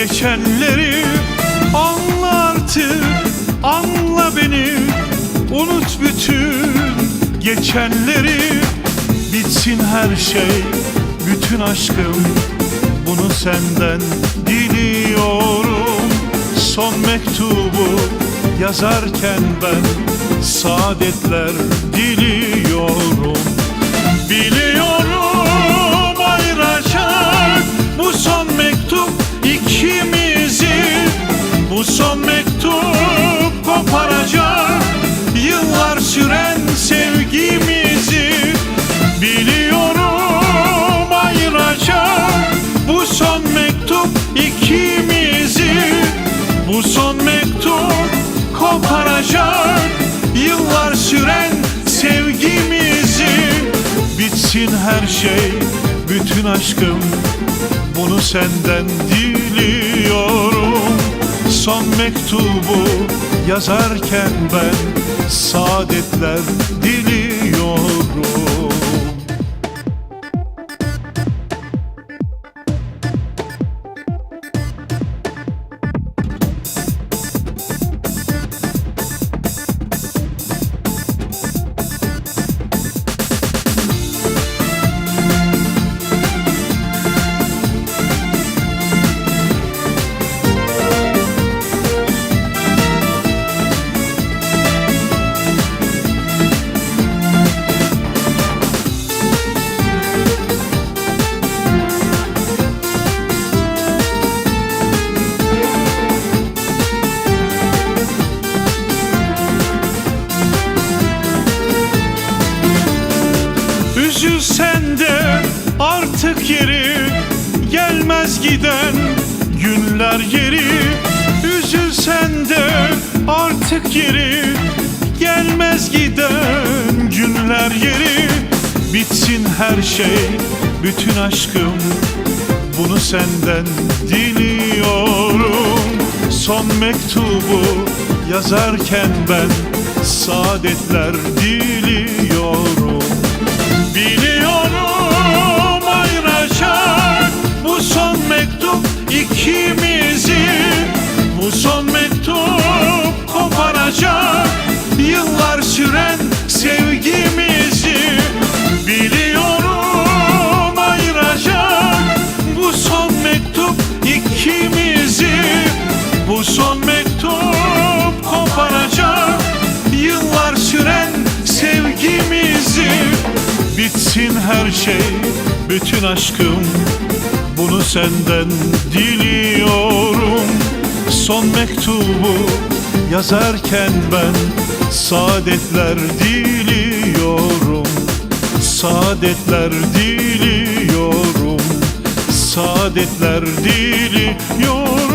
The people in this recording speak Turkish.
geçenleri. Anla artık anla beni. Unut bütün geçenleri. Bitsin her şey bütün aşkım. Bunu senden diliyorum. Son mektubu yazarken ben Saadetler diliyorum. Biliyorum yıllar süren sevgimizi. Bitsin her şey bütün aşkım. Bunu senden diliyorum. Son mektubu yazarken ben saadetler diliyorum Üzülsen de artık geri gelmez giden günler geri Üzülsen de artık geri gelmez giden günler geri Bitsin her şey bütün aşkım bunu senden diliyorum Son mektubu yazarken ben saadetler diliyorum ikimizi Bu son mektup koparacak. Yıllar süren sevgimizi Biliyorum ayıracak. Bu son mektup ikimizi Bu son mektup koparacak. Yıllar süren sevgimizi Bitsin her şey bütün aşkım bunu senden diliyorum. Son mektubu yazarken ben saadetler diliyorum. Saadetler diliyorum. Saadetler diliyorum